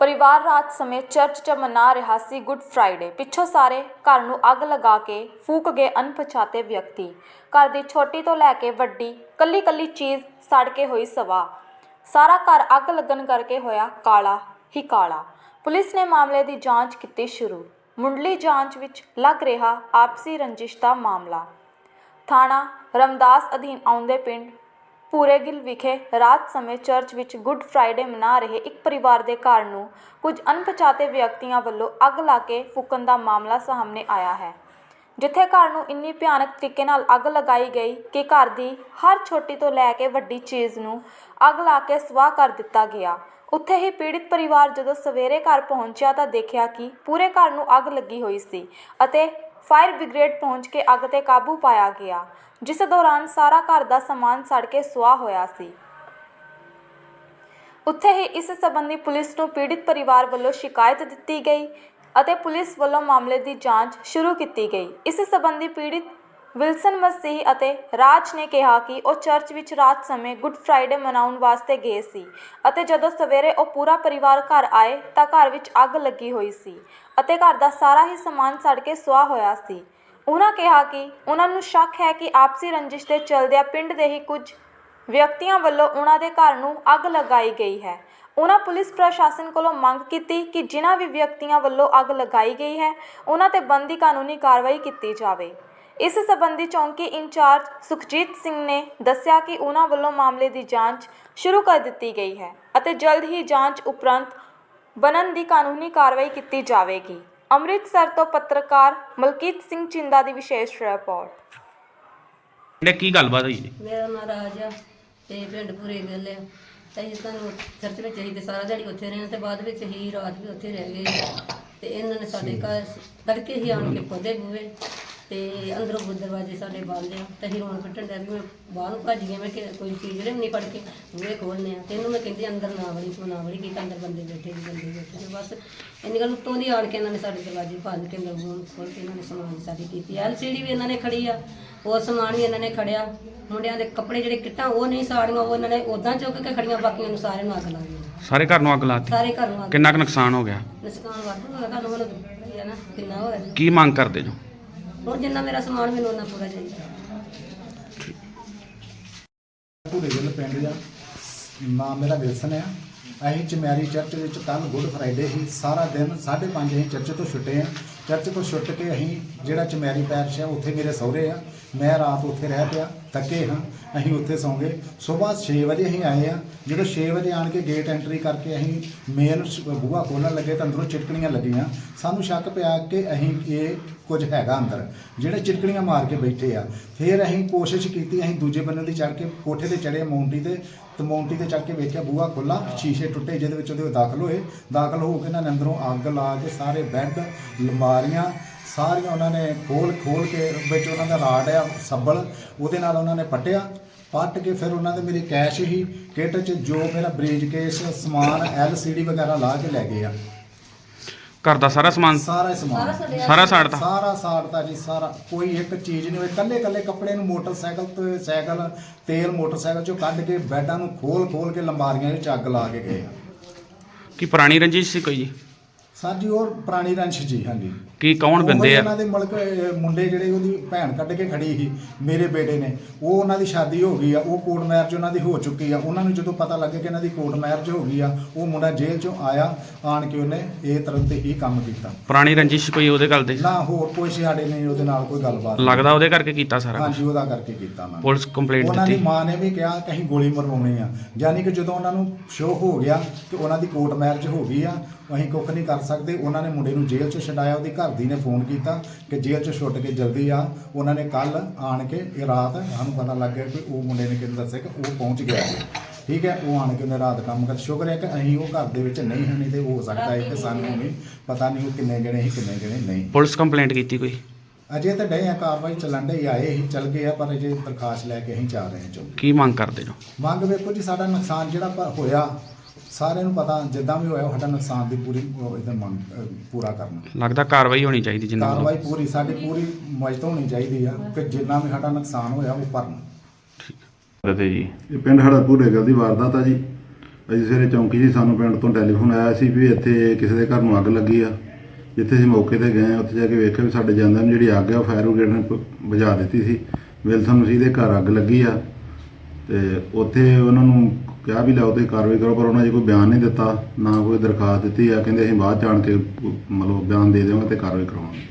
ਪਰਿਵਾਰ ਰਾਤ ਸਮੇਂ ਚਰਚ 'ਚ ਮਨਾ ਰਿਹਾ ਸੀ ਗੁੱਡ ਫਰਾਈਡੇ। ਪਿੱਛੋਂ ਸਾਰੇ ਘਰ ਨੂੰ ਅੱਗ ਲਗਾ ਕੇ ਫੂਕ ਗਏ ਅਣਪਛਾਤੇ ਵਿਅਕਤੀ। ਘਰ ਦੀ ਛੋਟੀ ਤੋਂ ਲੈ ਕੇ ਵੱਡੀ ਕੱਲੀ ਕੱਲੀ ਚੀਜ਼ ਸੜ ਕੇ ਹੋਈ ਸਵਾ। ਸਾਰਾ ਘਰ ਅੱਗ ਲੱਗਣ ਕਰਕੇ ਹੋਇਆ ਕਾਲਾ, ਹੀ ਕਾਲਾ। ਪੁਲਿਸ ਨੇ ਮਾਮਲੇ ਦੀ ਜਾਂਚ ਕੀਤੀ ਸ਼ੁਰੂ। ਮੁੰਡਲੀ ਜਾਂਚ ਵਿੱਚ ਲੱਗ ਰਿਹਾ ਆਪਸੀ ਰੰਜਿਸ਼ ਦਾ ਮਾਮਲਾ। ਥਾਣਾ ਰਮਦਾਸ ਅਧੀਨ ਆਉਂਦੇ ਪਿੰਡ ਪੂਰੇਗਿਲ ਵਿਖੇ ਰਾਤ ਸਮੇਂ ਚਰਚ ਵਿੱਚ ਗੁੱਡ ਫਰਾਈਡੇ ਮਨਾ ਰਹੇ ਇੱਕ ਪਰਿਵਾਰ ਦੇ ਘਰ ਨੂੰ ਕੁਝ ਅਣਪਛਾਤੇ ਵਿਅਕਤੀਆਂ ਵੱਲੋਂ ਅੱਗ ਲਾ ਕੇ ਫੂਕਣ ਦਾ ਮਾਮਲਾ ਸਾਹਮਣੇ ਆਇਆ ਹੈ। ਜਿੱਥੇ ਘਰ ਨੂੰ ਇੰਨੀ ਭਿਆਨਕ ਤਰੀਕੇ ਨਾਲ ਅੱਗ ਲਗਾਈ ਗਈ ਕਿ ਘਰ ਦੀ ਹਰ ਛੋਟੀ ਤੋਂ ਲੈ ਕੇ ਵੱਡੀ ਚੀਜ਼ ਨੂੰ ਅੱਗ ਲਾ ਕੇ ਸਵਾਹ ਕਰ ਦਿੱਤਾ ਗਿਆ। ਉੱਥੇ ਹੀ ਪੀੜਿਤ ਪਰਿਵਾਰ ਜਦੋਂ ਸਵੇਰੇ ਘਰ ਪਹੁੰਚਿਆ ਤਾਂ ਦੇਖਿਆ ਕਿ ਪੂਰੇ ਘਰ ਨੂੰ ਅੱਗ ਲੱਗੀ ਹੋਈ ਸੀ ਅਤੇ ਫਾਇਰ ਬ੍ਰਿਗੇਡ ਪਹੁੰਚ ਕੇ ਅੱਗ ਤੇ ਕਾਬੂ ਪਾਇਆ ਗਿਆ, ਜਿਸ ਦੌਰਾਨ ਸਾਰਾ ਘਰ ਦਾ ਸਮਾਨ ਸੜ ਕੇ ਸੁਆਹ ਹੋਇਆ ਸੀ। ਉੱਥੇ ਹੀ ਇਸ ਸਬੰਧੀ ਪੁਲਿਸ ਨੂੰ ਪੀੜਿਤ ਪਰਿਵਾਰ ਵੱਲੋਂ ਸ਼ਿਕਾਇਤ ਦਿੱਤੀ ਗਈ ਅਤੇ ਪੁਲਿਸ ਵੱਲੋਂ ਮਾਮਲੇ ਦੀ ਜਾਂਚ ਸ਼ੁਰੂ ਕੀਤੀ ਗਈ। ਇਸ ਸੰਬੰਧੀ ਪੀੜਿਤ ਵਿਲਸਨ ਮਸੀਹ ਅਤੇ ਰਾਜ ਨੇ ਕਿਹਾ ਕਿ ਉਹ ਚਰਚ ਵਿੱਚ ਰਾਤ ਸਮੇਂ ਗੁੱਡ ਫਰਾਈਡੇ ਮਨਾਉਣ ਵਾਸਤੇ ਗਏ ਸੀ ਅਤੇ ਜਦੋਂ ਸਵੇਰੇ ਉਹ ਪੂਰਾ ਪਰਿਵਾਰ ਘਰ ਆਏ ਤਾਂ ਘਰ ਵਿੱਚ ਅੱਗ ਲੱਗੀ ਹੋਈ ਸੀ ਅਤੇ ਘਰ ਦਾ ਸਾਰਾ ਹੀ ਸਮਾਨ ਸੜ ਕੇ ਸੁਆਹ ਹੋਇਆ ਸੀ। ਉਹਨਾਂ ਕਿਹਾ ਕਿ ਉਹਨਾਂ ਨੂੰ ਸ਼ੱਕ ਹੈ ਕਿ ਆਪਸੀ ਰੰਜਿਸ਼ ਦੇ ਚਲਦਿਆਂ ਪਿੰਡ ਦੇ ਹੀ ਕੁਝ ਵਿਅਕਤੀਆਂ ਵੱਲੋਂ ਉਹਨਾਂ ਦੇ ਘਰ ਨੂੰ ਅੱਗ ਲਗਾਈ ਗਈ ਹੈ। ਉਹਨਾਂ ਪੁਲਿਸ ਪ੍ਰਸ਼ਾਸਨ ਕੋਲੋਂ ਮੰਗ ਕੀਤੀ ਕਿ ਜਿਨ੍ਹਾਂ ਵੀ ਵਿਅਕਤੀਆਂ ਵੱਲੋਂ ਅੱਗ ਲਗਾਈ ਗਈ ਹੈ, ਉਹਨਾਂ ਤੇ ਬੰਦੀ ਕਾਨੂੰਨੀ ਕਾਰਵਾਈ ਕੀਤੀ ਜਾਵੇ। ਇਸ ਸੰਬੰਧੀ ਚੌਂਕੀ ਇੰਚਾਰਜ ਸੁਖਜੀਤ ਸਿੰਘ ਨੇ ਦੱਸਿਆ ਕਿ ਉਹਨਾਂ ਵੱਲੋਂ ਮਾਮਲੇ ਦੀ ਜਾਂਚ ਸ਼ੁਰੂ ਕਰ ਦਿੱਤੀ ਗਈ ਹੈ ਅਤੇ ਜਲਦ ਹੀ ਜਾਂਚ ਉਪਰੰਤ ਬਣਨ ਦੀ ਕਾਨੂੰਨੀ ਕਾਰਵਾਈ ਕੀਤੀ ਜਾਵੇਗੀ। ਅੰਮ੍ਰਿਤਸਰ ਤੋਂ ਪੱਤਰਕਾਰ ਮਲਕੀਤ ਸਿੰਘ ਚਿੰਦਾ ਦੀ ਵਿਸ਼ੇਸ਼ ਰਿਪੋਰਟ। ਇਹਨੇ ਕੀ ਗੱਲਬਾਤ ਹੋਈ ਜੀ? ਮੇਰਾ ਨਾਂ ਰਾਜ ਆ ਤੇ ਪਿੰਡ ਪੂਰੇ ਗੱਲ ਆ। ਤੇ ਅਸੀਂ ਤੁਹਾਨੂੰ ਚਰਚ ਵਿੱਚ ਅਸੀਂ ਤੇ ਸਾਰਾ ਦਿਹਾੜੀ ਉੱਥੇ ਰਹੇ ਹਾਂ ਤੇ ਬਾਅਦ ਵਿੱਚ ਹੀ ਰਾਤ ਵੀ ਉੱਥੇ ਰਹਿ ਗਏ। ਤੇ ਇਹਨਾਂ ਨੇ ਸਾਡੇ ਘਰ ਤੜਕੇ ਹੀ ਆਣ ਕੇ ਪੌਦੇ ਬੂਏ ਤੇ ਅੰਦਰੋਂ ਦਰਵਾਜ਼ੇ ਸਾਡੇ ਬੰਦ ਆ ਤੇ ਅਸੀਂ ਰੋਣ ਕੱਟਣ ਡਿਆ ਵੀ ਮੈਂ ਬਾਹਰ ਭੱਜ ਗਿਆ ਮੈਂ ਕਿ ਕੋਈ ਚੀਜ਼ ਜਿਹੜੇ ਨਹੀਂ ਫੜ ਕੇ। ਬੂਹੇ ਖੋਲਨੇ ਆ ਤੇ ਇਹਨੂੰ ਮੈਂ ਕਹਿੰਦੀ ਅੰਦਰ ਨਾ ਵੜੀ ਤੂੰ ਨਾ ਵੜੀ ਕੀ ਅੰਦਰ ਬੰਦੇ ਬੈਠੇ ਜੀ ਬੰਦੇ ਬੈਠੇ ਨੇ ਬਸ ਇੰਨੀ ਗੱਲ ਉੱਤੋਂ ਦੀ ਆਣ ਕੇ ਇਹਨਾਂ ਨੇ ਸਾਡੇ ਦਰਵਾਜ਼ੇ ਬੰਦ ਕੇ ਅੰਦਰ ਬੂਹੇ ਖੋਲ ਕੇ ਇਹਨਾਂ ਨੇ ਸਮਾਨ ਸਾਡੀ ਕੀਤੀ। ਐਲਸੀਡੀ ਵੀ ਇਹਨਾਂ ਨੇ ਖੜੀ ਆ ਹੋਰ ਸਮਾਨ ਵੀ ਇਹਨਾਂ ਨੇ ਖੜਿਆ। ਮੁੰਡਿਆਂ ਦੇ ਕੱਪੜੇ ਜਿਹੜੇ ਕਿੱਟਾਂ ਉਹ ਨਹੀਂ ਸਾੜੀਆਂ ਉਹ ਇਹਨਾਂ ਨੇ ਉਦਾਂ ਚੁੱਕ ਕੇ ਖੜੀਆਂ ਬਾਕੀਆਂ ਨੂੰ ਸਾਰਿਆਂ ਨੂੰ ਅੱਗ ਲਾ ਦਿੱਤੀ। ਸਾਰੇ ਘਰ ਨੂੰ ਅੱਗ ਲਾਤੀ ਸਾਰੇ ਘਰ ਨੂੰ ਅੱਗ ਕਿੰਨਾ ਕੁ ਨੁਕਸਾਨ ਹੋ ਗਿਆ? ਨੁਕਸਾਨ ਵਾਧੂ ਹੋਇਆ ਤੁਹਾਨੂੰ ਹੁਣ ਇਹ ਨਾ ਕਿੰਨਾ ਹੋਇਆ। ਕੀ ਮੰਗ ਕਰਦੇ ਜੋ? ਹੁਣ ਜਿੰਨਾ ਮੇਰਾ ਸਮਾਨ ਮੈਨੂੰ ਉਹਨਾਂ ਪੂਰਾ ਚਾਹੀਦਾ। ਭੂਰੇ ਗਿੱਲ ਪਿੰਡ ਆ ਨਾਮ ਮੇਰਾ ਵਿਲਸਨ ਆ। ਅਸੀਂ ਚਮੈਰੀ ਚਰਚ ਵਿੱਚ ਕੱਲ ਗੁੱਡ ਫਰਾਈਡੇ ਹੀ ਸਾਰਾ ਦਿਨ 5:30 ਅਸੀਂ ਚਰਚ ਤੋਂ ਛੁੱਟੇ ਆ। ਚਰਚ ਤੋਂ ਛੁੱਟ ਕੇ ਅਸੀਂ ਜਿਹੜਾ ਚਮੈਰੀ ਪੈਰਸ਼ ਆ ਉੱਥੇ ਮੇਰੇ ਸਹੁਰੇ ਆ। ਮੈਂ ਰਾਤ ਉੱਥੇ ਰਹਿ ਪਿਆ, ਥੱਕੇ ਹਾਂ, ਅਸੀਂ ਉੱਥੇ ਸੌਂਗੇ। ਸਵੇਰ 6 ਵਜੇ ਅਸੀਂ ਆਏ ਆ ਜਦੋਂ 6 ਵਜੇ ਆਣ ਕੇ ਗੇਟ ਐਂਟਰੀ ਕਰਕੇ ਅਸੀਂ ਮੇਨ ਬੂਹਾ ਖੋਲ੍ਹਣ ਲੱਗੇ ਤਾਂ ਅੰਦਰੋਂ ਚਿਟਕਣੀਆਂ ਲੱਗੀਆਂ। ਸਾਨੂੰ ਸ਼ੱਕ ਪਿਆ ਕਿ ਅਸੀਂ ਇਹ ਕੁਝ ਹੈਗਾ ਅੰਦਰ। ਜਿਹੜੇ ਚਿਟਕਣੀਆਂ ਮਾਰ ਕੇ ਬੈਠੇ ਆ, ਫਿਰ ਅਸੀਂ ਕੋਸ਼ਿਸ਼ ਕੀਤੀ, ਅਸੀਂ ਦੂਜੇ ਬੰਨੇ ਦੀ ਚੜ ਕੇ ਕੋਠੇ ਤੇ ਚੜੇ ਮੌਂਟੀ ਤੇ ਤੇ ਮੌਂਟੀ ਤੇ ਚੜ ਕੇ ਵੇਖਿਆ, ਬੂਹਾ ਖੁੱਲਾ ਸ਼ੀਸ਼ੇ ਟੁੱਟੇ, ਜਿਹਦੇ ਵਿੱਚ ਉਹਦੇ ਦਾਖਲ ਹੋਏ। ਦਾਖਲ ਹੋ ਕੇ ਇਹਨਾਂ ਨੇ ਅੰਦਰੋਂ ਅੱਗ ਲਾ ਕੇ ਸਾਰੇ ਬੈੱਡ ਲੰਬਾਰੀਆਂ ਸਾਰੀਆਂ ਉਹਨਾਂ ਨੇ ਖੋਲ ਖੋਲ ਕੇ ਵਿੱਚ ਉਹਨਾਂ ਦਾ ਰਾਡ ਆ ਸੱਬਲ ਉਹਦੇ ਨਾਲ ਉਹਨਾਂ ਨੇ ਪੱਟਿਆ ਪੱਟ ਕੇ ਫਿਰ ਉਹਨਾਂ ਦੇ ਮੇਰੇ ਕੈਸ਼ ਹੀ ਕਿੱਟ 'ਚ ਜੋ ਮੇਰਾ ਬ੍ਰੀਜ ਕੇਸ ਸਮਾਨ ਐਲਸੀਡੀ ਵਗੈਰਾ ਲਾ ਕੇ ਲੈ ਗਏ ਆ। ਘਰ ਦਾ ਸਾਰਾ ਸਮਾਨ? ਸਾਰਾ ਹੀ ਸਮਾਨ। ਸਾਰਾ ਸਾੜਤਾ? ਸਾਰਾ ਸਾੜਤਾ ਜੀ ਸਾਰਾ। ਕੋਈ ਇੱਕ ਚੀਜ਼ ਨਹੀਂ ਹੋਈ। ਕੱਲੇ ਕੱਲੇ ਕੱਪੜੇ ਨੂੰ ਮੋਟਰਸਾਈਕਲ ਤੇ ਸਾਈਕਲ ਤੇਲ ਮੋਟਰਸਾਈਕਲ ਚੋਂ ਕੱਢ ਕੇ ਬੈੱਡਾਂ ਨੂੰ ਖੋਲ ਖੋਲ ਕੇ ਲੰਬਾਰੀਆਂ ਵਿੱਚ ਅੱਗ ਲਾ ਕੇ ਗਏ ਆ। ਕੀ ਪੁਰਾਣੀ ਰੰਜਿਸ਼ ਸੀ ਕੋਈ? ਜੀ ਸਰ ਜੀ ਉਹ ਪੁਰਾਣੀ ਰੰਸ਼ ਜੀ ਹਾਂਜੀ। ਕੀ ਕੌਣ ਬੰਦੇ ਆ? ਉਹਨਾਂ ਦੇ ਮਲਕ ਅਹ, ਮੁੰਡੇ ਜਿਹੜੇ ਉਹਦੀ ਭੈਣ ਕੱਢ ਕੇ ਖੜੀ ਸੀ ਮੇਰੇ ਬੇਟੇ ਨੇ। ਉਹ ਉਹਨਾਂ ਦੀ ਸ਼ਾਦੀ ਹੋ ਗਈ ਆ ਉਹ ਕੋਰਟ ਮੈਰਿਜ ਉਹਨਾਂ ਦੀ ਹੋ ਚੁੱਕੀ ਆ। ਉਹਨਾਂ ਨੂੰ ਜਦੋਂ ਪਤਾ ਲੱਗੇ ਕਿ ਇਹਨਾਂ ਦੀ ਕੋਰਟ ਮੈਰਿਜ ਹੋ ਗਈ ਆ ਉਹ ਮੁੰਡਾ ਜੇਲ੍ਹ ਚੋਂ ਆਇਆ ਆਣ ਕੇ ਉਹਨੇ ਇਹ ਤਰ੍ਹਾਂ ਤੇ ਹੀ ਕੰਮ ਕੀਤਾ। ਪੁਰਾਣੀ ਰੰਜਿਸ਼ ਕੋਈ ਉਹਦੇ ਗੱਲ ਦੇ? ਨਾ ਹੋਰ ਕੋਈ ਸਾਡੇ ਨੇ ਉਹਦੇ ਨਾਲ ਕੋਈ ਗੱਲਬਾਤ ਲੱਗਦਾ ਉਹਦੇ ਕਰਕੇ ਕੀਤਾ ਸਾਰਾ ਕੁਛ। ਹਾਂਜੀ ਉਹਦਾ ਕਰਕੇ ਕੀਤਾ ਨੇ। ਪੁਲਿਸ ਕੰਪਲੇਂਟ ਉਹਨਾਂ ਦੀ ਦਿੱਤੀ। ਮਾਂ ਨੇ ਵੀ ਕਿਹਾ ਕਿ ਅਸੀਂ ਗੋਲੀ ਮਰਵਾਉਣੀ ਆ। ਯਾਨੀ ਕਿ ਜਦੋਂ ਉਹਨਾਂ ਨੂੰ ਸ਼ੋਅ ਹੋ ਗਿਆ ਕਿ ਉਹਨਾਂ ਦੀ ਕੋਰਟ ਮੈਰਿਜ ਹੋ ਗਈ ਆ ਅਸੀਂ ਕੁੱਖ ਨਹੀਂ ਕਰ ਸਕਦੇ। ਉਹਨਾਂ ਨੇ ਮੁੰਡੇ ਨੂੰ ਜੇਲ੍ਹ 'ਚ ਛਡਾਇਆ ਉਹਦੀ ਘਰ ਦੀ ਨੇ ਫੋਨ ਕੀਤਾ ਕਿ ਜੇਲ੍ਹ 'ਚ ਛੁੱਟ ਕੇ ਜਲਦੀ ਆ। ਉਹਨਾਂ ਨੇ ਕੱਲ ਆਣ ਕੇ ਇਹ ਰਾਤ ਸਾਨੂੰ ਪਤਾ ਲੱਗ ਗਿਆ ਕਿ ਉਹ ਮੁੰਡੇ ਨੇ ਕਿਹਨੂੰ ਦੱਸਿਆ ਕਿ ਉਹ ਪਹੁੰਚ ਗਿਆ ਜੀ ਠੀਕ ਹੈ ਉਹ ਆਣ ਕੇ ਉਹਨੇ ਰਾਤ ਕੰਮ ਕਰ ਸ਼ੁਕਰ ਹੈ ਕਿ ਅਸੀਂ ਉਹ ਘਰ ਦੇ ਵਿੱਚ ਨਹੀਂ ਹਾਂ ਨਹੀਂ ਤੇ ਹੋ ਸਕਦਾ ਹੈ ਕਿ ਸਾਨੂੰ ਵੀ ਪਤਾ ਨਹੀਂ ਉਹ ਕਿੰਨੇ ਜਣੇ ਸੀ ਕਿੰਨੇ ਜਣੇ ਨਹੀਂ। ਪੁਲਿਸ ਕੰਪਲੇਂਟ ਕੀਤੀ ਕੋਈ? ਅਜੇ ਤਾਂ ਡਏ ਆ ਕਾਰਵਾਈ ਚੱਲਣ ਦੇ ਆਏ ਹੀ ਚੱਲ ਗਏ ਆ ਪਰ ਅਜੇ ਦਰਖਾਸਤ ਲੈ ਕੇ ਅਸੀਂ ਜਾ ਰਹੇ ਹਾਂ ਚੌਂਕੀ। ਕੀ ਮੰਗ ਕਰਦੇ ਜੋ ਮੰਗ ਵੇਖੋ ਜੀ ਸਾਡਾ ਨੁਕਸਾਨ ਜਿਹੜਾ ਪ- ਹੋਇਆ ਸਾਰਿਆਂ ਨੂੰ ਪਤਾ ਜਿੱਦਾਂ ਵੀ ਹੋਇਆ ਉਹ ਸਾਡਾ ਨੁਕਸਾਨ ਦੀ ਪੂਰੀ ਉਹ ਇਹਦਾ ਮੰਗ ਅਹ ਪੂਰਾ ਕਰਨਾ। ਲੱਗਦਾ ਕਾਰਵਾਈ ਹੋਣੀ ਚਾਹੀਦੀ ਜਿੰਨਾ। ਕਾਰਵਾਈ ਪੂਰੀ ਸਾਡੀ ਪੂਰੀ ਮਜਤ ਹੋਣੀ ਚਾਹੀਦੀ ਆ ਕਿ ਜਿੰਨਾ ਵੀ ਸਾਡਾ ਨੁਕਸਾਨ ਹੋਇਆ ਉਹ ਭਰਨ। ਜੀ। ਇਹ ਪਿੰਡ ਸਾਡਾ ਪੂਰੇ ਗੱਲ ਦੀ ਵਾਰਦਾਤ ਆ ਜੀ। ਅਸੀਂ ਸਵੇਰੇ ਚੌਂਕੀ ਜੀ ਸਾਨੂੰ ਪਿੰਡ ਤੋਂ ਟੈਲੀਫੋਨ ਆਇਆ ਸੀ ਵੀ ਇੱਥੇ ਕਿਸੇ ਦੇ ਘਰ ਨੂੰ ਅੱਗ ਲੱਗੀ ਆ। ਜਿੱਥੇ ਅਸੀਂ ਮੌਕੇ ਤੇ ਗਏ ਉੱਥੇ ਜਾ ਕੇ ਵੇਖਿਆ ਵੀ ਸਾਡੇ ਜਾਂਦਿਆਂ ਨੂੰ ਜਿਹੜੀ ਅੱਗ ਆ ਉਹ ਫਾਇਰ ਬ੍ਰਿਗੇਡ ਨੇ ਪ- ਬੁਝਾ ਦਿੱਤੀ ਸੀ। ਵਿਲਸਨ ਮਸੀਹ ਦੇ ਘਰ ਅੱਗ ਲੱਗੀ ਆ। ਤੇ ਉੱਥੇ ਉਹਨਾਂ ਨੂੰ ਕਿਹਾ ਵੀ ਲਾਓ ਤੇ ਕਾਰਵਾਈ ਕਰੋ, ਪਰ ਉਹਨਾਂ ਨੇ ਕੋਈ ਬਿਆਨ ਨਹੀਂ ਦਿੱਤਾ, ਨਾ ਕੋਈ ਦਰਖਾਸਤ ਦਿੱਤੀ ਆ। ਕਹਿੰਦੇ ਅਸੀਂ ਬਾਅਦ ਜਾਣ ਕੇ, ਮਤਲਬ ਬਿਆਨ ਦੇ ਦੇਵਾਂਗੇ ਤੇ ਕਾਰਵਾਈ ਕਰਾਵਾਂਗੇ।